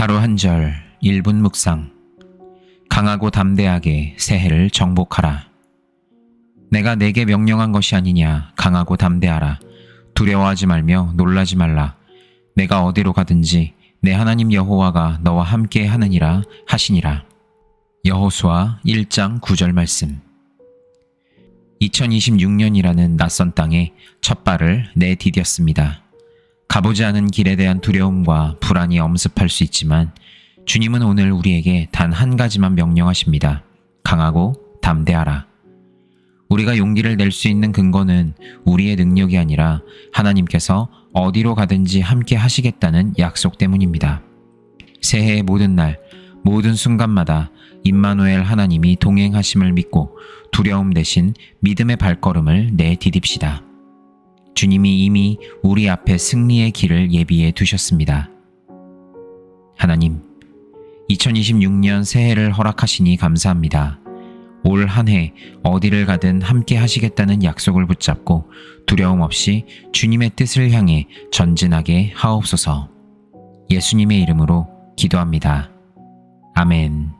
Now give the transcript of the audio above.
하루 한 절 1분 묵상 강하고 담대하게 새해를 정복하라. 내가 내게 명령한 것이 아니냐 강하고 담대하라. 두려워하지 말며 놀라지 말라. 내가 어디로 가든지 내 하나님 여호와가 너와 함께 하느니라 하시니라. 여호수아 1장 9절 말씀 2026년이라는 낯선 땅에 첫 발을 내디뎠습니다. 가보지 않은 길에 대한 두려움과 불안이 엄습할 수 있지만 주님은 오늘 우리에게 단 한 가지만 명령하십니다. 강하고 담대하라. 우리가 용기를 낼 수 있는 근거는 우리의 능력이 아니라 하나님께서 어디로 가든지 함께 하시겠다는 약속 때문입니다. 새해의 모든 날, 모든 순간마다 임마누엘 하나님이 동행하심을 믿고 두려움 대신 믿음의 발걸음을 내디딥시다. 주님이 이미 우리 앞에 승리의 길을 예비해 두셨습니다. 하나님, 2026년 새해를 허락하시니 감사합니다. 올 한 해 어디를 가든 함께 하시겠다는 약속을 붙잡고 두려움 없이 주님의 뜻을 향해 전진하게 하옵소서. 예수님의 이름으로 기도합니다. 아멘.